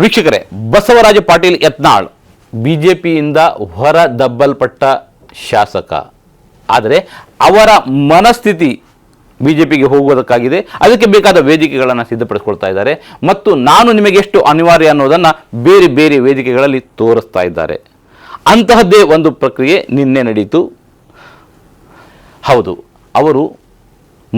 ವೀಕ್ಷಕರೇ, ಬಸವರಾಜ ಪಾಟೀಲ್ ಯತ್ನಾಳ್, ಬಿಜೆಪಿಯಿಂದ ಹೊರ ದಬ್ಬಲ್ಪಟ್ಟ ಶಾಸಕ. ಆದರೆ ಅವರ ಮನಸ್ಥಿತಿ ಬಿ ಜೆ ಪಿಗೆ ಹೋಗುವುದಕ್ಕಾಗಿದೆ. ಅದಕ್ಕೆ ಬೇಕಾದ ವೇದಿಕೆಗಳನ್ನು ಸಿದ್ಧಪಡಿಸ್ಕೊಳ್ತಾ ಇದ್ದಾರೆ. ಮತ್ತು ನಾನು ನಿಮಗೆ ಎಷ್ಟು ಅನಿವಾರ್ಯ ಅನ್ನೋದನ್ನು ಬೇರೆ ಬೇರೆ ವೇದಿಕೆಗಳಲ್ಲಿ ತೋರಿಸ್ತಾ ಇದ್ದಾರೆ. ಅಂತಹದ್ದೇ ಒಂದು ಪ್ರಕ್ರಿಯೆ ನಿನ್ನೆ ನಡೀತು. ಹೌದು, ಅವರು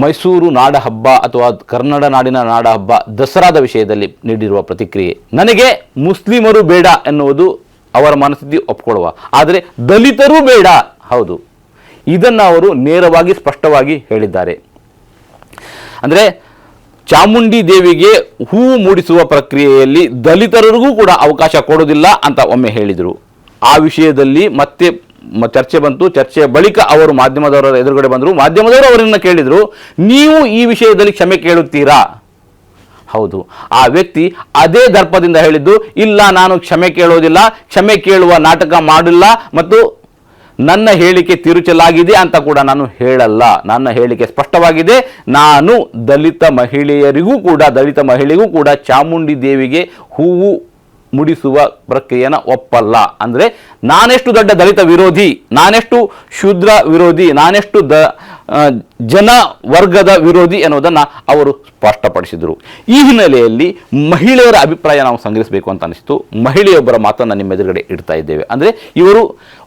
ಮೈಸೂರು ನಾಡ ಹಬ್ಬ ಅಥವಾ ಕನ್ನಡ ನಾಡಿನ ನಾಡ ಹಬ್ಬ ದಸರಾದ ವಿಷಯದಲ್ಲಿ ನೀಡಿರುವ ಪ್ರತಿಕ್ರಿಯೆ. ನನಗೆ ಮುಸ್ಲಿಮರು ಬೇಡ ಎನ್ನುವುದು ಅವರ ಮನಸ್ಥಿತಿ ಒಪ್ಕೊಳ್ಳುವ. ಆದರೆ ದಲಿತರೂ ಬೇಡ. ಹೌದು. ಇದನ್ನು ಅವರು ನೇರವಾಗಿ ಸ್ಪಷ್ಟವಾಗಿ ಹೇಳಿದ್ದಾರೆ. ಅಂದರೆ ಚಾಮುಂಡಿ ದೇವಿಗೆ ಹೂ ಮೂಡಿಸುವ ಪ್ರಕ್ರಿಯೆಯಲ್ಲಿ ದಲಿತರಿಗೂ ಕೂಡ ಅವಕಾಶ ಕೊಡೋದಿಲ್ಲ ಅಂತ ಒಮ್ಮೆ ಹೇಳಿದರು. ಆ ವಿಷಯದಲ್ಲಿ ಮತ್ತೆ ಚರ್ಚೆ ಬಂತು. ಚರ್ಚೆಯ ಬಳಿಕ ಅವರು ಮಾಧ್ಯಮದವರ ಎದುರುಗಡೆ ಬಂದರು. ಮಾಧ್ಯಮದವರು ಅವರನ್ನು ಕೇಳಿದರು. ನೀವು ಈ ವಿಷಯದಲ್ಲಿ ಕ್ಷಮೆ ಕೇಳುತ್ತೀರಾ? ಹೌದು. ಆ ವ್ಯಕ್ತಿ ಅದೇ ದರ್ಪದಿಂದ ಹೇಳಿದ್ದು, ಇಲ್ಲ, ನಾನು ಕ್ಷಮೆ ಕೇಳೋದಿಲ್ಲ. ಕ್ಷಮೆ ಕೇಳುವ ನಾಟಕ ಮಾಡಿಲ್ಲ ಮತ್ತು ನನ್ನ ಹೇಳಿಕೆ ತಿರುಚಲಾಗಿದೆ ಅಂತ ಕೂಡ ನಾನು ಹೇಳಲ್ಲ. ನನ್ನ ಹೇಳಿಕೆ ಸ್ಪಷ್ಟವಾಗಿದೆ. ನಾನು ದಲಿತ ಮಹಿಳೆಯರಿಗೂ ಕೂಡ, ದಲಿತ ಮಹಿಳೆಗೂ ಕೂಡ ಚಾಮುಂಡಿ ದೇವಿಗೆ ಹೂವು ಮುಡಿಸುವ ಪ್ರಕ್ರಿಯೆನ ಒಪ್ಪಲ್ಲ. ಅಂದರೆ ನಾನೆಷ್ಟು ದೊಡ್ಡ ದಲಿತ ವಿರೋಧಿ, ನಾನೆಷ್ಟು ಶೂದ್ರ ವಿರೋಧಿ, ನಾನೆಷ್ಟು ದ ಜನ ವರ್ಗದ ವಿರೋಧಿ ಅನ್ನೋದನ್ನು ಅವರು ಸ್ಪಷ್ಟಪಡಿಸಿದರು. ಈ ಹಿನ್ನೆಲೆಯಲ್ಲಿ ಮಹಿಳೆಯರ ಅಭಿಪ್ರಾಯ ನಾವು ಸಂಗ್ರಹಿಸಬೇಕು ಅಂತ ಅನಿಸ್ತು. ಮಹಿಳೆಯೊಬ್ಬರ ಮಾತನ್ನು ನಿಮ್ಮ ಎದುರುಗಡೆ ಇಡ್ತಾ ಇದ್ದೇವೆ. ಅಂದರೆ ಇವರು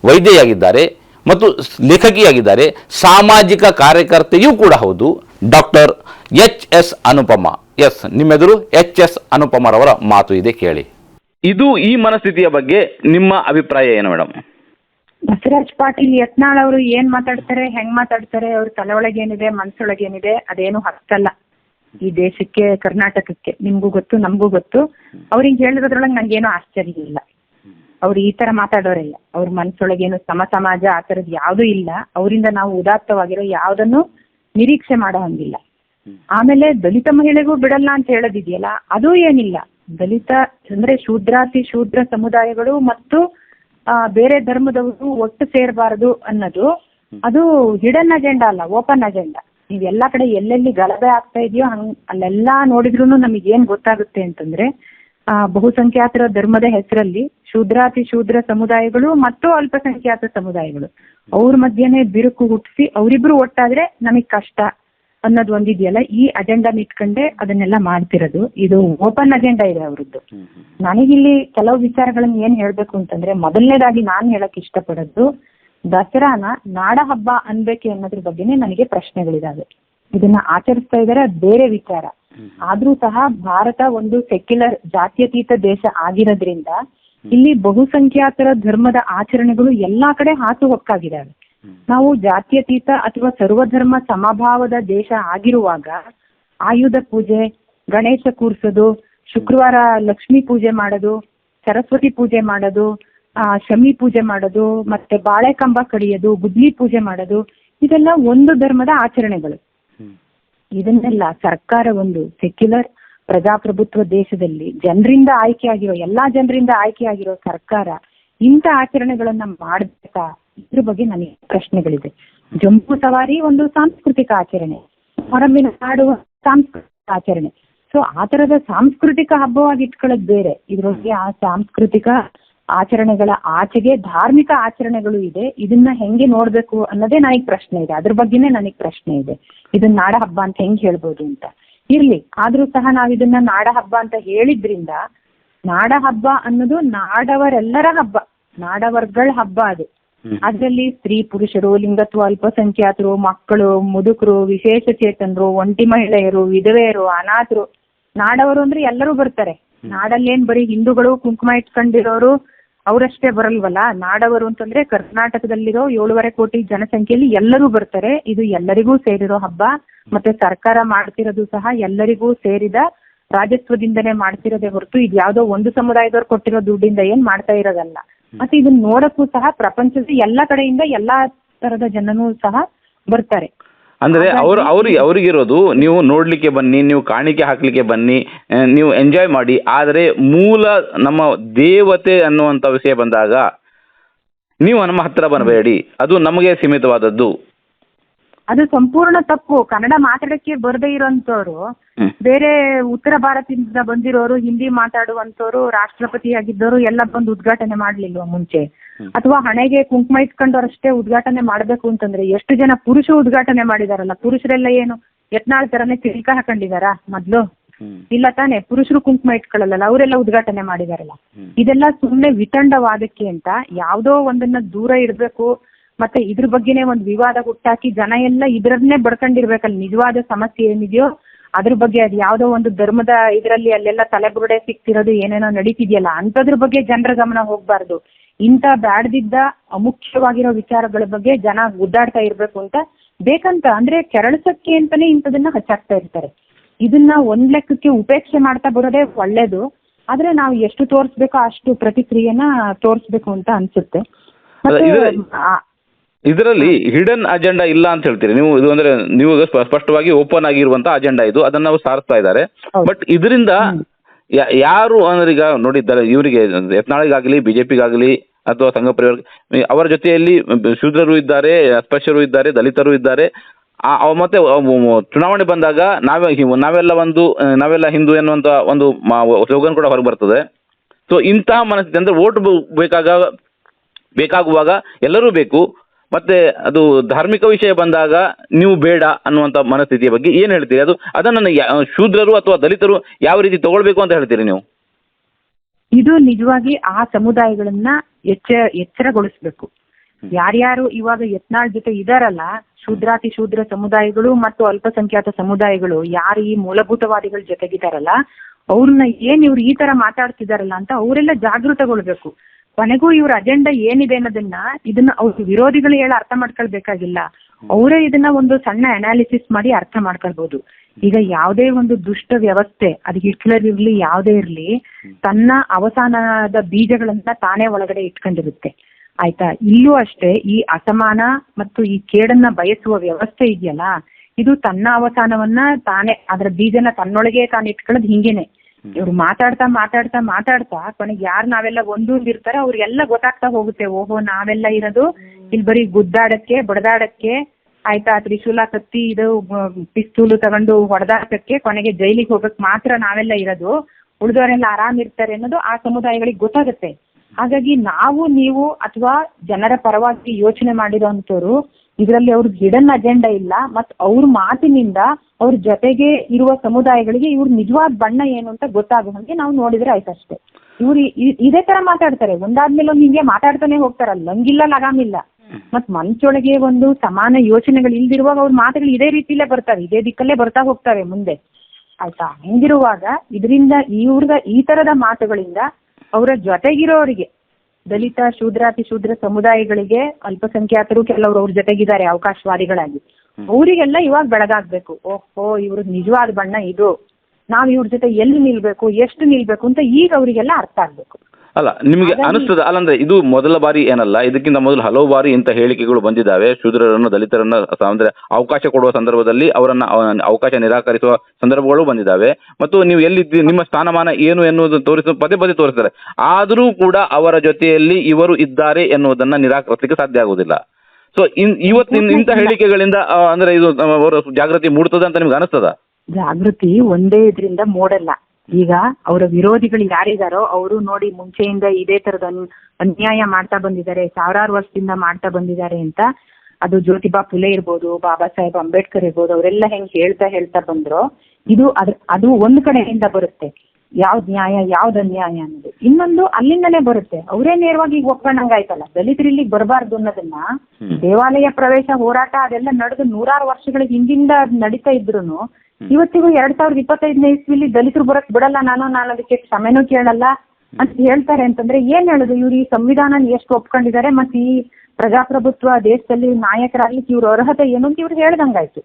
ವೈದ್ಯೆಯಾಗಿದ್ದಾರೆ ಮತ್ತು ಲೇಖಕಿಯಾಗಿದ್ದಾರೆ. ಸಾಮಾಜಿಕ ಕಾರ್ಯಕರ್ತೆಯೂ ಕೂಡ ಹೌದು. Doctor H S Anupama. Yes, ನಿಮ್ಮೆದುರು H S ಅನುಪಮರವರ ಮಾತು ಇದೆ, ಕೇಳಿ. ಇದು ಈ ಮನಸ್ಥಿತಿಯ ಬಗ್ಗೆ ನಿಮ್ಮ ಅಭಿಪ್ರಾಯ ಏನು ಮೇಡಮ್ ಬಸವರಾಜ್ ಪಾಟೀಲ್ ಯತ್ನಾಳ್ ಅವರು ಏನ್ ಮಾತಾಡ್ತಾರೆ ಹೆಂಗ್ ಮಾತಾಡ್ತಾರೆ ಅವ್ರ ತಲೆಯೊಳಗೆ ಏನಿದೆ ಮನ್ಸೊಳಗೆ ಏನಿದೆ ಅದೇನು ಹತ್ತಲ್ಲ. ಈ ದೇಶಕ್ಕೆ ಕರ್ನಾಟಕಕ್ಕೆ ನಿಮ್ಗೂ ಗೊತ್ತು ನಮಗೂ ಗೊತ್ತು. ಅವ್ರಿಗೆ ಹೇಳಿರೋದ್ರೊಳಗೆ ನಂಗೇನು ಆಶ್ಚರ್ಯ ಇಲ್ಲ. ಅವ್ರು ಈ ತರ ಮಾತಾಡೋರಿಲ್ಲ ಅವ್ರ ಮನ್ಸೊಳಗೇನು ಸಮ ಸಮಾಜ ಆ ಥರದ್ದು ಯಾವುದೂ ಇಲ್ಲ. ಅವರಿಂದ ನಾವು ಉದಾತ್ತವಾಗಿರೋ ಯಾವುದನ್ನು ನಿರೀಕ್ಷೆ ಮಾಡೋ ಹಂಗಿಲ್ಲ. ಆಮೇಲೆ ದಲಿತ ಮಹಿಳೆಗೂ ಬಿಡಲ್ಲ ಅಂತ ಹೇಳೋದಿದೆಯಲ್ಲ ಅದು ಏನಿಲ್ಲ. ದಲಿತ ಅಂದ್ರೆ ಶೂದ್ರಾತಿ ಶೂದ್ರ ಸಮುದಾಯಗಳು ಮತ್ತು ಆ, ಬೇರೆ ಧರ್ಮದವರು ಒಟ್ಟು ಸೇರಬಾರದು ಅನ್ನೋದು ಅದು ಹಿಡನ್ ಅಜೆಂಡಾ ಅಲ್ಲ ಓಪನ್ ಅಜೆಂಡಾ ನೀವ್ ಎಲ್ಲಾ ಕಡೆ ಎಲ್ಲೆಲ್ಲಿ ಗಲಭೆ ಆಗ್ತಾ ಇದೆಯೋ ಹಂಗ್ ಅಲ್ಲೆಲ್ಲಾ ನೋಡಿದ್ರು ನಮಗೆ ಏನ್ ಗೊತ್ತಾಗುತ್ತೆ ಅಂತಂದ್ರೆ ಆ, ಬಹುಸಂಖ್ಯಾತರ ಧರ್ಮದ ಹೆಸರಲ್ಲಿ ಶೂದ್ರಾತಿ ಶೂದ್ರ ಸಮುದಾಯಗಳು ಮತ್ತು ಅಲ್ಪಸಂಖ್ಯಾತ ಸಮುದಾಯಗಳು. ಅವ್ರ ಮಧ್ಯೆನೆ ಬಿರುಕು ಹುಟ್ಟಿಸಿ ಅವರಿಬ್ರು ಒಟ್ಟಾದ್ರೆ ನಮಗ್ ಕಷ್ಟ. ಅನ್ನೋದು ಒಂದಿದೆಯಲ್ಲ ಈ ಅಜೆಂಡಾನ ಇಟ್ಕೊಂಡೆ ಅದನ್ನೆಲ್ಲ ಮಾಡ್ತಿರೋದು. ಇದು ಓಪನ್ ಅಜೆಂಡಾ ಇದೆ ಅವರದ್ದು. ನನಗಿಲ್ಲಿ ಕೆಲವು ವಿಚಾರಗಳನ್ನ ಏನ್ ಹೇಳ್ಬೇಕು ಅಂತಂದ್ರೆ ಮೊದಲನೇದಾಗಿ ನಾನು ಹೇಳಕ್ ಇಷ್ಟಪಡೋದು ದಸರಾನ ನಾಡ ಹಬ್ಬ ಅನ್ಬೇಕು ಅನ್ನೋದ್ರ ಬಗ್ಗೆನೇ ನನಗೆ ಪ್ರಶ್ನೆಗಳಿದಾವೆ. ಇದನ್ನ ಆಚರಿಸ್ತಾ ಇದಾರೆ ಅದ್ ಬೇರೆ ವಿಚಾರ. ಆದ್ರೂ ಸಹ ಭಾರತ ಒಂದು ಸೆಕ್ಯುಲರ್ ಜಾತ್ಯತೀತ ದೇಶ ಆಗಿರೋದ್ರಿಂದ ಇಲ್ಲಿ ಬಹುಸಂಖ್ಯಾತರ ಧರ್ಮದ ಆಚರಣೆಗಳು ಎಲ್ಲಾ ಕಡೆ ಹಾಸು ಹೊಕ್ಕಾಗಿದ್ದಾವೆ ನಾವು ಜಾತ್ಯತೀತ ಅಥವಾ ಸರ್ವಧರ್ಮ ಸಮಭಾವದ ದೇಶ ಆಗಿರುವಾಗ ಆಯುಧ ಪೂಜೆ ಗಣೇಶ ಕೂರ್ಸೋದು ಶುಕ್ರವಾರ ಲಕ್ಷ್ಮಿ ಪೂಜೆ ಮಾಡೋದು ಸರಸ್ವತಿ ಪೂಜೆ ಮಾಡೋದು ಆ ಶಮಿ ಪೂಜೆ ಮಾಡೋದು ಮತ್ತೆ ಬಾಳೆ ಕಂಬ ಕಡಿಯೋದು ಗುದ್ಲಿ ಪೂಜೆ ಮಾಡೋದು ಇದೆಲ್ಲ ಒಂದು ಧರ್ಮದ ಆಚರಣೆಗಳು. ಇದನ್ನೆಲ್ಲ ಸರ್ಕಾರ ಒಂದು ಸೆಕ್ಯುಲರ್ ಪ್ರಜಾಪ್ರಭುತ್ವ ದೇಶದಲ್ಲಿ ಜನರಿಂದ ಆಯ್ಕೆಯಾಗಿರೋ ಎಲ್ಲಾ ಜನರಿಂದ ಆಯ್ಕೆಯಾಗಿರೋ ಸರ್ಕಾರ ಇಂಥ ಆಚರಣೆಗಳನ್ನ ಮಾಡ್ಬೇಕಾ? ಇದ್ರ ಬಗ್ಗೆ ನನಗೆ ಪ್ರಶ್ನೆಗಳಿದೆ. ಜಂಬೂ ಸವಾರಿ ಒಂದು ಸಾಂಸ್ಕೃತಿಕ ಆಚರಣೆ ಹೊರಂಬಿನ ಹಾಡುವ ಸಾಂಸ್ಕೃತಿಕ ಆಚರಣೆ. ಸೊ ಆ ತರದ ಸಾಂಸ್ಕೃತಿಕ ಹಬ್ಬವಾಗಿ ಇಟ್ಕೊಳ್ಳೋದು ಬೇರೆ. ಇದ್ರೊಳಗೆ ಆ ಸಾಂಸ್ಕೃತಿಕ ಆಚರಣೆಗಳ ಆಚೆಗೆ ಧಾರ್ಮಿಕ ಆಚರಣೆಗಳು ಇದೆ. ಇದನ್ನ ಹೆಂಗೆ ನೋಡ್ಬೇಕು ಅನ್ನೋದೇ ನನಗೆ ಪ್ರಶ್ನೆ ಇದೆ. ಅದ್ರ ಬಗ್ಗೆನೇ ನನಗೆ ಪ್ರಶ್ನೆ ಇದೆ. ಇದನ್ನ ನಾಡ ಹಬ್ಬ ಅಂತ ಹೆಂಗ್ ಹೇಳ್ಬೋದು ಅಂತ. ಇರ್ಲಿ, ಆದ್ರೂ ಸಹ ನಾವ್ ಇದನ್ನ ನಾಡ ಹಬ್ಬ ಅಂತ ಹೇಳಿದ್ರಿಂದ ನಾಡ ಹಬ್ಬ ಅನ್ನೋದು ನಾಡವರೆಲ್ಲರ ಹಬ್ಬ. ನಾಡವರ್ಗಳ ಹಬ್ಬ ಅದು. ಅದ್ರಲ್ಲಿ ಸ್ತ್ರೀ ಪುರುಷರು ಲಿಂಗತ್ವ ಅಲ್ಪಸಂಖ್ಯಾತರು ಮಕ್ಕಳು ಮುದುಕರು ವಿಶೇಷ ಚೇತನರು ಒಂಟಿ ಮಹಿಳೆಯರು ವಿಧವೆಯರು ಅನಾಥರು ನಾಡವರು ಅಂದ್ರೆ ಎಲ್ಲರೂ ಬರ್ತಾರೆ. ನಾಡಲ್ಲೇನ್ ಬರೀ ಹಿಂದೂಗಳು ಕುಂಕುಮ ಇಟ್ಕೊಂಡಿರೋರು ಅವರಷ್ಟೇ ಬರಲ್ವಲ್ಲ? ನಾಡವರು ಅಂತಂದ್ರೆ ಕರ್ನಾಟಕದಲ್ಲಿರೋ ಏಳುವರೆ ಕೋಟಿ ಜನಸಂಖ್ಯೆಯಲ್ಲಿ ಎಲ್ಲರೂ ಬರ್ತಾರೆ. ಇದು ಎಲ್ಲರಿಗೂ ಸೇರಿರೋ ಹಬ್ಬ. ಮತ್ತೆ ಸರ್ಕಾರ ಮಾಡ್ತಿರೋದು ಸಹ ಎಲ್ಲರಿಗೂ ಸೇರಿದ ರಾಜಸ್ವದಿಂದನೇ ಮಾಡ್ತಿರೋದೇ ಹೊರತು ಇದು ಯಾವ್ದೋ ಒಂದು ಸಮುದಾಯದವ್ರು ಕೊಟ್ಟಿರೋ ದುಡ್ಡಿಂದ ಏನ್ ಮಾಡ್ತಾ ಇರೋದಲ್ಲ. ಮತ್ತೆ ಇದನ್ನ ನೋಡಕ್ಕೂ ಸಹ ಪ್ರಪಂಚದ ಎಲ್ಲಾ ಕಡೆಯಿಂದ ಎಲ್ಲಾ ತರದ ಜನನೂ ಸಹ ಬರ್ತಾರೆ. ಅಂದ್ರೆ ಅವ್ರು ಅವ್ರು ಅವ್ರಿಗಿರೋದು ನೀವು ನೋಡ್ಲಿಕ್ಕೆ ಬನ್ನಿ ನೀವು ಕಾಣಿಕೆ ಹಾಕ್ಲಿಕ್ಕೆ ಬನ್ನಿ ನೀವು ಎಂಜಾಯ್ ಮಾಡಿ. ಆದರೆ ಮೂಲ ನಮ್ಮ ದೇವತೆ ಅನ್ನುವಂತ ವಿಷಯ ಬಂದಾಗ ನೀವು ನಮ್ಮ ಹತ್ರ ಬರಬೇಡಿ. ಅದು ನಮಗೆ ಸೀಮಿತವಾದದ್ದು. ಅದು ಸಂಪೂರ್ಣ ತಪ್ಪು. ಕನ್ನಡ ಮಾತಾಡಕ್ಕೆ ಬರದೇ ಇರೋಂಥವ್ರು. ಬೇರೆ ಉತ್ತರ ಭಾರತದಿಂದ ಬಂದಿರೋರು ಹಿಂದಿ ಮಾತಾಡುವಂತವ್ರು ರಾಷ್ಟ್ರಪತಿ ಆಗಿದ್ದವರು ಎಲ್ಲ ಬಂದು ಉದ್ಘಾಟನೆ ಮಾಡ್ಲಿಲ್ವ ಮುಂಚೆ? ಅಥವಾ ಹಣೆಗೆ ಕುಂಕುಮ ಇಟ್ಕೊಂಡವ್ರಷ್ಟೇ ಉದ್ಘಾಟನೆ ಮಾಡ್ಬೇಕು ಅಂತಂದ್ರೆ ಎಷ್ಟು ಜನ ಪುರುಷ ಉದ್ಘಾಟನೆ ಮಾಡಿದಾರಲ್ಲ? ಪುರುಷರೆಲ್ಲ ಏನು ಯತ್ನಾಳ್ ತರನೇ ತಿಳ್ಕ ಹಾಕೊಂಡಿದಾರಾ ಮೊದ್ಲು? ಇಲ್ಲ ತಾನೆ ಪುರುಷರು ಕುಂಕುಮ ಇಟ್ಕೊಳ್ಳಲ್ಲ ಅವರೆಲ್ಲ ಉದ್ಘಾಟನೆ ಮಾಡಿದಾರಲ್ಲ? ಇದೆಲ್ಲ ಸುಮ್ಮನೆ ವಿತಂಡವಾದಕ್ಕೆ ಅಂತ ಯಾವುದೋ ಒಂದನ್ನ ದೂರ ಇಡಬೇಕು ಮತ್ತೆ ಇದ್ರ ಬಗ್ಗೆನೇ ಒಂದು ವಿವಾದ ಹುಟ್ಟಾಕಿ ಜನ ಎಲ್ಲ ಇದರನ್ನೇ ಬಡ್ಕೊಂಡಿರ್ಬೇಕಲ್ಲ. ನಿಜವಾದ ಸಮಸ್ಯೆ ಏನಿದೆಯೋ ಅದ್ರ ಬಗ್ಗೆ ಅದು ಯಾವುದೋ ಒಂದು ಧರ್ಮದ ಇದರಲ್ಲಿ ಅಲ್ಲೆಲ್ಲ ತಲೆಬುರುಡೆ ಸಿಕ್ತಿರೋದು ಏನೇನೋ ನಡೀತಿದೆಯಲ್ಲ ಅಂತದ್ರ ಬಗ್ಗೆ ಜನರ ಗಮನ ಹೋಗ್ಬಾರ್ದು. ಇಂಥ ಬ್ಯಾಡ್ದಿದ್ದ ಅಮುಖ್ಯವಾಗಿರೋ ವಿಚಾರಗಳ ಬಗ್ಗೆ ಜನ ಗುದ್ದಾಡ್ತಾ ಇರ್ಬೇಕು ಅಂತ ಬೇಕಂತ ಅಂದ್ರೆ ಕೆರಳಸಕ್ಕೆ ಅಂತಾನೆ ಇಂಥದನ್ನ ಹಚ್ಚಾಕ್ತಾ ಇರ್ತಾರೆ. ಇದನ್ನ ಒಂದ್ ಲೆಕ್ಕಕ್ಕೆ ಉಪೇಕ್ಷೆ ಮಾಡ್ತಾ ಬರೋದೇ ಒಳ್ಳೇದು. ಆದ್ರೆ ನಾವು ಎಷ್ಟು ತೋರಿಸ್ಬೇಕೋ ಅಷ್ಟು ಪ್ರತಿಕ್ರಿಯೆನ ತೋರಿಸ್ಬೇಕು ಅಂತ ಅನ್ಸುತ್ತೆ. ಮತ್ತೆ ಇದರಲ್ಲಿ ಹಿಡನ್ ಅಜೆಂಡಾ ಇಲ್ಲ ಅಂತ ಹೇಳ್ತೀರಿ. ನೀವು ಇದು ಅಂದ್ರೆ ನೀವು ಸ್ಪ- ಸ್ಪಷ್ಟವಾಗಿ ಓಪನ್ ಆಗಿರುವಂತ ಅಜೆಂಡಾ ಇದು. ಅದನ್ನ ನಾವು ಸಾರಿಸ್ತಾ ಇದ್ದಾರೆ. ಹೌದು. ಬಟ್ ಇದರಿಂದ ಯಾ- ಯಾರು ಅಂದ್ರೆ ಈಗ ನೋಡಿದ್ದಾರೆ ಇವರಿಗೆ ಯತ್ನಾಳಿಗಾಗ್ಲಿ ಬಿಜೆಪಿಗಾಗ್ಲಿ ಅಥವಾ ಸಂಘ ಪರಿವಾರ ಅವರ ಜೊತೆಯಲ್ಲಿ ಶೂದ್ರರು ಇದ್ದಾರೆ ಅಸ್ಪೃಶ್ಯರು ಇದ್ದಾರೆ ದಲಿತರು ಇದ್ದಾರೆ. ಆ- ಅವ್ ಮತ್ತೆ ಅವ್ ಚುನಾವಣೆ ಬಂದಾಗ ನಾವೇ ಹಿ- ನಾವೆಲ್ಲ ಒಂದು ಆ, ನಾವೆಲ್ಲ ಹಿಂದೂ ಎನ್ನುವಂತ ಒಂದು ಸ್ಲೋಗನ್ ಕೂಡ ಹೊರಗೆ ಬರ್ತದೆ. ಸೊ ಇಂತಹ ಮನಸ್ಥಿತಿ ಅಂದ್ರೆ ವೋಟ್ ಬೇಕಾಗ ಬೇಕಾಗುವಾಗ ಎಲ್ಲರೂ ಬೇಕು. ಮತ್ತೆ ಅದು ಧಾರ್ಮಿಕ ವಿಷಯ ಬಂದಾಗ ನೀವು ಬೇಡ ಅನ್ನುವಂಥ ಮನಸ್ಥಿತಿಯ ಬಗ್ಗೆ ಏನು ಹೇಳ್ತೀರಿ? ಅದು ಅದನ್ನು ಯಾ- ಶೂದ್ರರು ಅಥವಾ ದಲಿತರು ಯಾವ ರೀತಿ ತಗೊಳ್ಬೇಕು ಅಂತ ಹೇಳ್ತೀರಿ ನೀವು? ಇದು ನಿಜವಾಗಿ ಆ ಸಮುದಾಯಗಳನ್ನ ಎಚ್ಚ ಎಚ್ಚರಗೊಳಿಸ್ಬೇಕು. ಯಾರ್ಯಾರು ಇವಾಗ ಯತ್ನಾಳ್ ಜೊತೆ ಇದಾರಲ್ಲ ಶೂದ್ರಾತಿ ಶೂದ್ರ ಸಮುದಾಯಗಳು ಮತ್ತು ಅಲ್ಪಸಂಖ್ಯಾತ ಸಮುದಾಯಗಳು ಯಾರು ಈ ಮೂಲಭೂತವಾದಿಗಳ ಜೊತೆಗಿದಾರಲ್ಲ ಅವ್ರನ್ನ ಏನ್ ಇವ್ರು ಈ ತರ ಮಾತಾಡ್ತಿದಾರಲ್ಲ ಅಂತ ಅವರೆಲ್ಲ ಜಾಗೃತಗೊಳ್ಬೇಕು. ಕೊನೆಗೂ ಇವ್ರ ಅಜೆಂಡಾ ಏನಿದೆ ಅನ್ನೋದನ್ನ ಇದನ್ನ ಅವ್ರ ವಿರೋಧಿಗಳು ಹೇಳಿ ಅರ್ಥ ಮಾಡ್ಕೊಳ್ಬೇಕಾಗಿಲ್ಲ. ಅವರೇ ಇದನ್ನ ಒಂದು ಸಣ್ಣ ಅನಾಲಿಸಿಸ್ ಮಾಡಿ ಅರ್ಥ ಮಾಡ್ಕೊಳ್ಬಹುದು ಈಗ ಯಾವುದೇ ಒಂದು ದುಷ್ಟ ವ್ಯವಸ್ಥೆ, ಅದು ಹಿಟ್ಲರ್ ಇರ್ಲಿ, ಯಾವುದೇ ಇರ್ಲಿ, ತನ್ನ ಅವಸಾನದ ಬೀಜಗಳನ್ನ ತಾನೇ ಒಳಗಡೆ ಇಟ್ಕೊಂಡಿರುತ್ತೆ. ಆಯ್ತಾ? ಇಲ್ಲೂ ಅಷ್ಟೇ, ಈ ಅಸಮಾನ ಮತ್ತು ಈ ಕೇಡನ್ನ ಬಯಸುವ ವ್ಯವಸ್ಥೆ ಇದೆಯಲ್ಲ, ಇದು ತನ್ನ ಅವಸಾನವನ್ನ ತಾನೇ, ಅದರ ಬೀಜನ ತನ್ನೊಳಗೆ ತಾನು ಇಟ್ಕೊಳ್ಳೋದು, ಹಿಂಗೇನೆ. ಇವ್ರು ಮಾತಾಡ್ತಾ ಮಾತಾಡ್ತಾ ಮಾತಾಡ್ತಾ ಕೊನೆಗೆ ಯಾರು ನಾವೆಲ್ಲ ಒಂದು ಇರ್ತಾರೋ ಅವ್ರಿಗೆಲ್ಲ ಗೊತ್ತಾಗ್ತಾ ಹೋಗುತ್ತೆ. ಓಹೋ ನಾವೆಲ್ಲ ಇರೋದು ಇಲ್ಲಿ ಬರೀ ಗುದ್ದಾಡಕ್ಕೆ ಬಡದಾಡಕ್ಕೆ ಆಯ್ತಾ ತ್ರಿಶೂಲ ಕತ್ತಿ ಇದು ಪಿಸ್ತೂಲು ತಗೊಂಡು ಹೊಡೆದಾಟಕ್ಕೆ ಕೊನೆಗೆ ಜೈಲಿಗೆ ಹೋಗಕ್ ಮಾತ್ರ ನಾವೆಲ್ಲ ಇರೋದು. ಉಳಿದವರೆಲ್ಲ ಆರಾಮ್ ಇರ್ತಾರೆ ಅನ್ನೋದು ಆ ಸಮುದಾಯಗಳಿಗೆ ಗೊತ್ತಾಗುತ್ತೆ. ಹಾಗಾಗಿ ನಾವು ನೀವು ಅಥವಾ ಜನರ ಪರವಾಗಿ ಯೋಚನೆ ಮಾಡಿರೋಂಥವ್ರು ಇದರಲ್ಲಿ ಅವ್ರಿಗೆ ಹಿಡನ್ ಅಜೆಂಡಾ ಇಲ್ಲ ಮತ್ ಅವ್ರ ಮಾತಿನಿಂದ ಅವ್ರ ಜೊತೆಗೆ ಇರುವ ಸಮುದಾಯಗಳಿಗೆ ಇವ್ರ ನಿಜವಾದ ಬಣ್ಣ ಏನು ಅಂತ ಗೊತ್ತಾಗುವಂಗೆ ನಾವು ನೋಡಿದ್ರೆ ಆಯ್ತಷ್ಟೇ. ಇವ್ರು ಇದೇ ತರ ಮಾತಾಡ್ತಾರೆ. ಒಂದಾದ್ಮೇಲೆ ಒಂದು ಹಿಂಗೆ ಮಾತಾಡ್ತಾನೆ ಹೋಗ್ತಾರಲ್ಲ ಲಂಗಿಲ್ಲ ಲಗಾಮಿಲ್ಲ ಮತ್ ಮನ್ಸೊಳಗೆ ಒಂದು ಸಮಾನ ಯೋಚನೆಗಳು ಇಲ್ದಿರುವಾಗ ಅವ್ರ ಮಾತುಗಳು ಇದೇ ರೀತಿಲೇ ಬರ್ತಾರೆ ಇದೇ ದಿಕ್ಕಲ್ಲೇ ಬರ್ತಾ ಹೋಗ್ತಾರೆ ಮುಂದೆ. ಆಯ್ತಾ? ಹಂಗಿರುವಾಗ ಇದರಿಂದ ಇವ್ರದ ಈ ತರದ ಮಾತುಗಳಿಂದ ಅವರ ಜೊತೆಗಿರೋರಿಗೆ ದಲಿತ ಶೂದ್ರಾತಿ ಶೂದ್ರ ಸಮುದಾಯಗಳಿಗೆ ಅಲ್ಪಸಂಖ್ಯಾತರು ಕೆಲವರು ಅವ್ರ ಜೊತೆಗಿದ್ದಾರೆ ಅವಕಾಶವಾದಿಗಳಾಗಿ. ಅವರಿಗೆಲ್ಲ ಇವಾಗ ಬೆಳಗಾಗ್ಬೇಕು. ಓಹೋ ಇವ್ರ ನಿಜವಾದ ಬಣ್ಣ ಇದು. ನಾವ್ ಇವ್ರ ಜೊತೆ ಎಲ್ಲಿ ನಿಲ್ಬೇಕು ಎಷ್ಟು ನಿಲ್ಬೇಕು ಅಂತ ಈಗ ಅವರಿಗೆಲ್ಲ ಅರ್ಥ ಆಗ್ಬೇಕು. ಅಲ್ಲ ನಿಮಗೆ ಅನಿಸ್ತದೆ? ಅಲ್ಲಂದ್ರೆ ಇದು ಮೊದಲ ಬಾರಿ ಏನಲ್ಲ ಇದಕ್ಕಿಂತ ಮೊದಲು ಹಲವು ಬಾರಿ ಇಂತ ಹೇಳಿಕೆಗಳು ಬಂದಿದ್ದಾವೆ. ಶೂದ್ರರನ್ನು ದಲಿತರನ್ನ ಅಂದ್ರೆ ಅವಕಾಶ ಕೊಡುವ ಸಂದರ್ಭದಲ್ಲಿ ಅವರನ್ನ ಅವಕಾಶ ನಿರಾಕರಿಸುವ ಸಂದರ್ಭಗಳು ಬಂದಿದ್ದಾವೆ. ಮತ್ತು ನೀವು ಎಲ್ಲಿದ್ದೀರಿ ನಿಮ್ಮ ಸ್ಥಾನಮಾನ ಏನು ಎನ್ನುವುದು ತೋರಿಸ ಪದೇ ಪದೇ ತೋರಿಸ್ತಾರೆ. ಆದರೂ ಕೂಡ ಅವರ ಜೊತೆಯಲ್ಲಿ ಇವರು ಇದ್ದಾರೆ ಎನ್ನುವುದನ್ನ ನಿರಾಕರಿಸಲಿಕ್ಕೆ ಸಾಧ್ಯ ಆಗುವುದಿಲ್ಲ. ಸೊ ಇನ್ ಇವತ್ತಿನ ಇಂಥ ಹೇಳಿಕೆಗಳಿಂದ ಅಂದ್ರೆ ಇದು ಅವರು ಜಾಗೃತಿ ಮೂಡ್ತದ ಅಂತ ನಿಮ್ಗೆ ಅನಿಸ್ತದ? ಜಾಗೃತಿ ಒಂದೇ ಇದರಿಂದ ಮೂಡಲ್ಲ. ಈಗ ಅವರ ವಿರೋಧಿಗಳು ಯಾರಿದಾರೋ ಅವರು ನೋಡಿ ಮುಂಚೆಯಿಂದ ಇದೇ ತರದ ಅನ್- ಅನ್ಯಾಯ ಮಾಡ್ತಾ ಬಂದಿದ್ದಾರೆ ಸಾವಿರಾರು ವರ್ಷದಿಂದ ಮಾಡ್ತಾ ಬಂದಿದ್ದಾರೆ ಅಂತ ಅದು ಜ್ಯೋತಿಬಾ ಫುಲೆ ಇರ್ಬೋದು ಬಾಬಾ ಸಾಹೇಬ್ ಅಂಬೇಡ್ಕರ್ ಇರ್ಬೋದು ಅವರೆಲ್ಲ ಹೆಂಗ್ ಹೇಳ್ತಾ ಹೇಳ್ತಾ ಬಂದ್ರು ಇದು ಅದ್ ಅದು ಒಂದ್ ಕಡೆಯಿಂದ ಬರುತ್ತೆ. ಯಾವ್ದ್ ನ್ಯಾಯ ಯಾವ್ದು ಅನ್ಯಾಯ ಅನ್ನೋದು. ಇನ್ನೊಂದು ಅಲ್ಲಿಂದನೇ ಬರುತ್ತೆ. ಅವರೇ ನೇರವಾಗಿ ಈಗ ಒಪ್ಕೊಂಡಂಗಾಯ್ತಲ್ಲ. ದಲಿತರು ಇಲ್ಲಿಗೆ ಬರಬಾರ್ದು ಅನ್ನೋದನ್ನ ದೇವಾಲಯ ಪ್ರವೇಶ ಹೋರಾಟ ಅದೆಲ್ಲ ನಡೆದು ನೂರಾರು ವರ್ಷಗಳ ಹಿಂದಿಂದ ನಡೀತಾ ಇದ್ರು ಇವತ್ತಿಗೂ ಎರಡ್ ಸಾವಿರದ ಇಪ್ಪತ್ತೈದನೇ ಇಸ್ವಿಲಿ ದಲಿತರು ಬರಕ್ ಬಿಡಲ್ಲ ನಾನು ನಾನು ಅದಕ್ಕೆ ಕ್ಷಮೆನೂ ಕೇಳಲ್ಲ ಅಂತ ಹೇಳ್ತಾರೆ ಅಂತಂದ್ರೆ ಏನ್ ಹೇಳುದು? ಇವ್ರು ಈ ಸಂವಿಧಾನ ಎಷ್ಟು ಒಪ್ಕೊಂಡಿದ್ದಾರೆ ಮತ್ತೆ ಈ ಪ್ರಜಾಪ್ರಭುತ್ವ ದೇಶದಲ್ಲಿ ನಾಯಕರಾಗ್ಲಿಕ್ಕೆ ಇವ್ರ ಅರ್ಹತೆ ಏನು ಅಂತ ಇವ್ರು ಹೇಳ್ದಂಗಾಯ್ತು.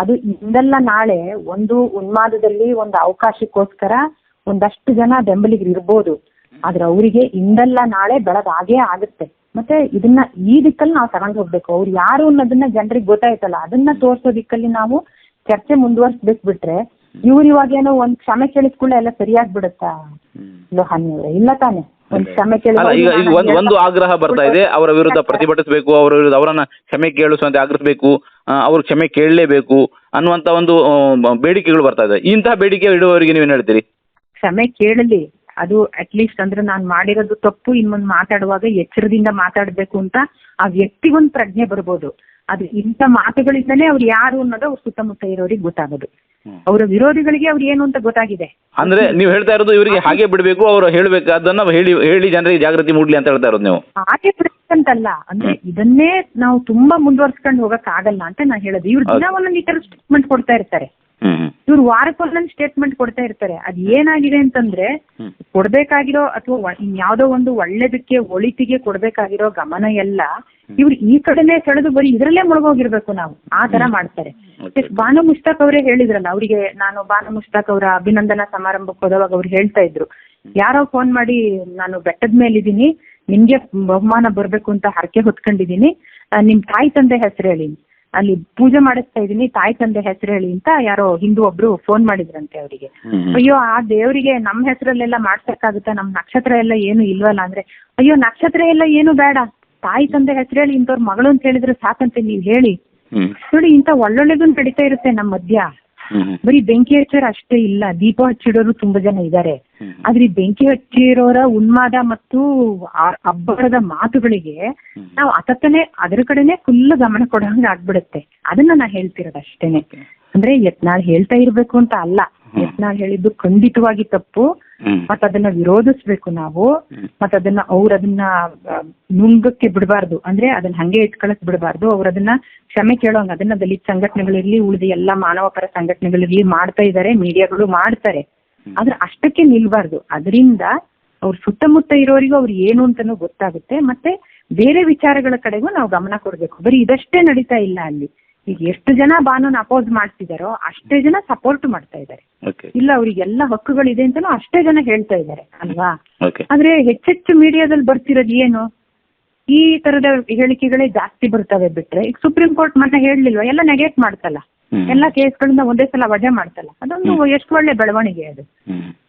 ಅದು ಇಂದಲ್ಲ ನಾಳೆ ಒಂದು ಉನ್ಮಾದದಲ್ಲಿ ಒಂದು ಅವಕಾಶಕ್ಕೋಸ್ಕರ ಒಂದಷ್ಟು ಜನ ಬೆಂಬಲಿಗರು ಇರ್ಬೋದು. ಆದ್ರೆ ಅವರಿಗೆ ಇಂದಲ್ಲ ನಾಳೆ ಬೆಳಗಾಗೇ ಆಗುತ್ತೆ. ಮತ್ತೆ ಇದನ್ನ ಈ ದಿಕ್ಕಲ್ಲಿ ನಾವು ತಗೊಂಡು ಹೋಗ್ಬೇಕು. ಅವ್ರು ಯಾರು ಅನ್ನೋದನ್ನ ಜನರಿಗೆ ಗೊತ್ತಾಯ್ತಲ್ಲ. ಅದನ್ನ ತೋರ್ಸೋ ದಿಕ್ಕಲ್ಲಿ ನಾವು ಚರ್ಚೆ ಮುಂದುವರ್ಸ್ಬೇಕು ಬಿಟ್ರೆ ಇವ್ರು ಇವಾಗೇನೋ ಒಂದ್ ಕ್ಷಮೆ ಕೇಳಿಸ್ಕೊಳ್ಳೆ ಎಲ್ಲ ಸರಿಯಾಗಿ ಬಿಡುತ್ತಾ? ಲೋಹಾನಿ ಅವ್ರೆ ಇಲ್ಲ ತಾನೆ. ಒಂದು ಕ್ಷಮೆ ಕೇಳಿ ಒಂದು ಆಗ್ರಹ ಬರ್ತಾ ಇದೆ. ಅವರ ವಿರುದ್ಧ ಪ್ರತಿಭಟಿಸಬೇಕು ಅವರ ವಿರುದ್ಧ ಅವರನ್ನ ಕ್ಷಮೆ ಕೇಳಿಸುವಂತೆ ಆಗ್ರಹಿಸಬೇಕು ಅವ್ರ ಕ್ಷಮೆ ಕೇಳಲೇಬೇಕು ಅನ್ನುವಂತ ಒಂದು ಬೇಡಿಕೆಗಳು ಬರ್ತಾ ಇದೆ. ಇಂತಹ ಬೇಡಿಕೆ ಇಡುವವರಿಗೆ ನೀವೇನ್ ಹೇಳ್ತೀರಿ? ಕ್ಷಮೆ ಕೇಳಲಿ. ಅದು ಅಟ್ಲೀಸ್ಟ್ ಅಂದ್ರೆ ನಾನು ಮಾಡಿರೋದು ತಪ್ಪು ಇನ್ಮುಂದ್ ಮಾತಾಡುವಾಗ ಎಚ್ಚರದಿಂದ ಮಾತಾಡ್ಬೇಕು ಅಂತ ಆ ವ್ಯಕ್ತಿಗೊಂದು ಪ್ರಜ್ಞೆ ಬರ್ಬೋದು. ಅದು ಇಂಥ ಮಾತುಗಳಿಂದಲೇ ಅವ್ರು ಯಾರು ಅನ್ನೋದು ಅವ್ರ ಸುತ್ತಮುತ್ತ ಇರೋರಿಗೆ ಗೊತ್ತಾಗೋದು. ಅವರ ವಿರೋಧಿಗಳಿಗೆ ಅವ್ರು ಏನು ಅಂತ ಗೊತ್ತಾಗಿದೆ. ಅಂದ್ರೆ ನೀವು ಹೇಳ್ತಾ ಇರೋದು ಇವರಿಗೆ ಹಾಗೆ ಬಿಡಬೇಕು ಅವರು ಹೇಳಬೇಕು ಅದನ್ನ ಹೇಳಿ ಹೇಳಿ ಜನರಿಗೆ ಜಾಗೃತಿ ಮೂಡ್ಲಿ ಅಂತ ಹೇಳ್ತಾ ಇರೋದು ನೀವು. ಹಾಗೆ ಅಂತಲ್ಲ ಅಂದ್ರೆ ಇದನ್ನೇ ನಾವು ತುಂಬಾ ಮುಂದುವರ್ಸ್ಕೊಂಡು ಹೋಗಕ್ ಆಗಲ್ಲ ಅಂತ ನಾನು ಹೇಳೋದು. ಇವ್ರು ದಿನ ಒಂದೊಂದು ಈ ತರ ಸ್ಟೇಟ್ಮೆಂಟ್ ಕೊಡ್ತಾ ಇರ್ತಾರೆ. ಇವ್ರು ವಾರಕ್ಕೊಂದೊಂದು ಸ್ಟೇಟ್ಮೆಂಟ್ ಕೊಡ್ತಾ ಇರ್ತಾರೆ. ಅದ್ ಏನಾಗಿದೆ ಅಂತಂದ್ರೆ. ಕೊಡ್ಬೇಕಾಗಿರೋ ಅಥವಾ ಯಾವ್ದೋ ಒಂದು ಒಳ್ಳೇದಕ್ಕೆ ಒಳಿತಿಗೆ ಕೊಡ್ಬೇಕಾಗಿರೋ ಗಮನ ಎಲ್ಲ ಇವ್ರು ಈ ಕಡೆನೆ ಸೆಳೆದು ಬರೀ ಇದ್ರಲ್ಲೇ ಮುಳುಗೋಗಿರ್ಬೇಕು ನಾವು. ಆ ತರ ಮಾಡ್ತಾರೆ. ಬಾನು ಮುಷ್ತಾಕ್ ಅವರೇ ಹೇಳಿದ್ರಲ್ಲ ಅವರಿಗೆ ನಾನು ಬಾನು ಮುಷ್ತಾಕ್ ಅವರ ಅಭಿನಂದನಾ ಸಮಾರಂಭಕ್ಕೆ ಹೋದವಾಗ ಅವ್ರು ಹೇಳ್ತಾ ಇದ್ರು. ಯಾರೋ ಫೋನ್ ಮಾಡಿ ನಾನು ಬೆಟ್ಟದ ಮೇಲಿದ್ದೀನಿ ನಿಮ್ಗೆ ಬಹುಮಾನ ಬರ್ಬೇಕು ಅಂತ ಹರಕೆ ಹೊತ್ಕೊಂಡಿದ್ದೀನಿ. ನಿಮ್ ತಾಯಿ ತಂದೆ ಹೆಸರು ಹೇಳಿ. ಅಲ್ಲಿ ಪೂಜೆ ಮಾಡಿಸ್ತಾ ಇದೀನಿ ತಾಯಿ ತಂದೆ ಹೆಸರು ಹೇಳಿ ಅಂತ ಯಾರೋ ಹಿಂದೂ ಒಬ್ರು ಫೋನ್ ಮಾಡಿದ್ರಂತೆ ಅವರಿಗೆ. ಅಯ್ಯೋ ಆ ದೇವರಿಗೆ ನಮ್ ಹೆಸರಲ್ಲೆಲ್ಲ ಮಾಡ್ಸಕ್ಕಾಗುತ್ತಾ? ನಮ್ ನಕ್ಷತ್ರ ಎಲ್ಲ ಏನು ಇಲ್ವಲ್ಲ ಅಂದ್ರೆ ಅಯ್ಯೋ ನಕ್ಷತ್ರ ಎಲ್ಲ ಏನು ಬೇಡ. ತಾಯಿ ತಂದೆ ಹೆಸರು ಹೇಳಿ ಇಂಥವ್ರ ಮಗಳು ಅಂತ ಹೇಳಿದ್ರೆ ಸಾಕಂತೆ ನೀವ್ ಹೇಳಿ. ನೋಡಿ ಇಂಥ ಒಳ್ಳೊಳ್ಳೆದು ನಡೀತಾ ಇರುತ್ತೆ ನಮ್ಮ ಮಧ್ಯ. ಬರೀ ಬೆಂಕಿ ಹಚ್ಚೋರು ಅಷ್ಟೇ ಇಲ್ಲ ದೀಪ ಹಚ್ಚಿಡೋರು ತುಂಬಾ ಜನ ಇದ್ದಾರೆ. ಆದ್ರೆ ಬೆಂಕಿ ಹಚ್ಚಿರೋರ ಉನ್ಮಾದ ಮತ್ತು ಅಬ್ಬರದ ಮಾತುಗಳಿಗೆ ನಾವು ಅತತನೆ ಅದರ ಕಡೆನೆ ಫುಲ್ ಗಮನ ಕೊಡೋಂಗ್ ಆಗ್ಬಿಡುತ್ತೆ. ಅದನ್ನ ನಾ ಹೇಳ್ತಿರೋದು ಅಷ್ಟೇನೆ. ಅಂದ್ರೆ ಯತ್ನಾಳ್ ಹೇಳ್ತಾ ಇರ್ಬೇಕು ಅಂತ ಅಲ್ಲ. ಯತ್ನಾಳ್ ಹೇಳಿದ್ದು ಖಂಡಿತವಾಗಿ ತಪ್ಪು. ಮತ್ತ ಅದನ್ನ ವಿರೋಧಿಸ್ಬೇಕು ನಾವು. ಮತ್ತ ಅದನ್ನ ಅವ್ರ ಅದನ್ನ ನುಂಗಕ್ಕೆ ಬಿಡಬಾರ್ದು. ಅಂದ್ರೆ ಅದನ್ನ ಹಂಗೆ ಇಟ್ಕೊಳಕ್ ಬಿಡಬಾರ್ದು. ಅವ್ರ ಅದನ್ನ ಕ್ಷಮೆ ಕೇಳೋಂಗ ಅದನ್ನ ದಲಿತ ಸಂಘಟನೆಗಳಿರ್ಲಿ ಉಳಿದ ಎಲ್ಲಾ ಮಾನವ ಪರ ಸಂಘಟನೆಗಳಿರ್ಲಿ ಮಾಡ್ತಾ ಇದಾರೆ ಮೀಡಿಯಾಗಳು ಮಾಡ್ತಾರೆ. ಆದ್ರೆ ಅಷ್ಟಕ್ಕೆ ನಿಲ್ಬಾರ್ದು. ಅದರಿಂದ ಅವ್ರ ಸುತ್ತಮುತ್ತ ಇರೋರಿಗೂ ಅವ್ರು ಏನು ಅಂತಾನೂ ಗೊತ್ತಾಗುತ್ತೆ. ಮತ್ತೆ ಬೇರೆ ವಿಚಾರಗಳ ಕಡೆಗೂ ನಾವು ಗಮನ ಕೊಡ್ಬೇಕು. ಬರೀ ಇದಷ್ಟೇ ನಡೀತಾ ಇಲ್ಲ ಅಲ್ಲಿ. ಈಗ ಎಷ್ಟು ಜನ ಬಾನೂನ್ ಅಪೋಸ್ ಮಾಡ್ತಿದಾರೋ ಅಷ್ಟೇ ಜನ ಸಪೋರ್ಟ್ ಮಾಡ್ತಾ ಇದ್ದಾರೆ ಇಲ್ಲ ಅವ್ರಿಗೆಲ್ಲ ಹಕ್ಕುಗಳಿದೆ ಅಂತಾನು ಅಷ್ಟೇ ಜನ ಹೇಳ್ತಾ ಇದ್ದಾರೆ ಅಲ್ವಾ? ಆದ್ರೆ ಹೆಚ್ಚೆಚ್ಚು ಮೀಡಿಯಾದಲ್ಲಿ ಬರ್ತಿರೋದು ಏನು? ಈ ತರದ ಹೇಳಿಕೆಗಳೇ ಜಾಸ್ತಿ ಬರ್ತವೆ ಬಿಟ್ರೆ ಈಗ ಸುಪ್ರೀಂ ಕೋರ್ಟ್ ಮೊನ್ನೆ ಹೇಳಲಿಲ್ವಾ ಎಲ್ಲ ನೆಗೆಟ್ ಮಾಡ್ತಲ್ಲ. ಎಲ್ಲ ಕೇಸ್ಗಳಿಂದ ಒಂದೇ ಸಲ ವಜಾ ಮಾಡ್ತಲ್ಲ. ಅದೊಂದು ಎಷ್ಟು ಒಳ್ಳೆ ಬೆಳವಣಿಗೆ ಅದು.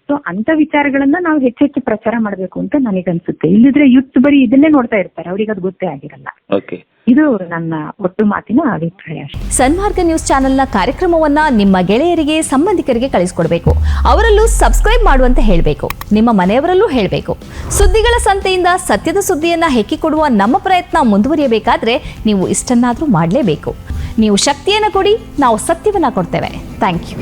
ಸೊ ಅಂತ ವಿಚಾರಗಳನ್ನ ನಾವು ಹೆಚ್ಚೆಚ್ಚು ಪ್ರಚಾರ ಮಾಡಬೇಕು ಅಂತ ನನಗನ್ಸುತ್ತೆ. ಇಲ್ಲಿದ್ರೆ ಯುತ್ ಬರೀ ಇದನ್ನೇ ನೋಡ್ತಾ ಇರ್ತಾರೆ. ಅವ್ರಿಗೆ ಅದು ಗೊತ್ತೇ ಆಗಿರಲ್ಲ. ಓಕೆ ಇದು ನನ್ನ ಒಟ್ಟು ಮಾತಿನ ಅಭಿಪ್ರಾಯ. ಸನ್ಮಾರ್ಗ ನ್ಯೂಸ್ ಚಾನೆಲ್ನ ಕಾರ್ಯಕ್ರಮವನ್ನ ನಿಮ್ಮ ಗೆಳೆಯರಿಗೆ ಸಂಬಂಧಿಕರಿಗೆ ಕಳಿಸ್ಕೊಡ್ಬೇಕು. ಅವರಲ್ಲೂ ಸಬ್ಸ್ಕ್ರೈಬ್ ಮಾಡುವಂತ ಹೇಳಬೇಕು. ನಿಮ್ಮ ಮನೆಯವರಲ್ಲೂ ಹೇಳಬೇಕು. ಸುದ್ದಿಗಳ ಸಂತೆಯಿಂದ ಸತ್ಯದ ಸುದ್ದಿಯನ್ನ ಹೆಕ್ಕಿಕೊಡುವ ನಮ್ಮ ಪ್ರಯತ್ನ ಮುಂದುವರಿಯಬೇಕಾದ್ರೆ ನೀವು ಇಷ್ಟನ್ನಾದರೂ ಮಾಡಲೇಬೇಕು. ನೀವು ಶಕ್ತಿಯನ್ನು ಕೊಡಿ ನಾವು ಸತ್ಯವನ್ನ ಕೊಡ್ತೇವೆ. Thank you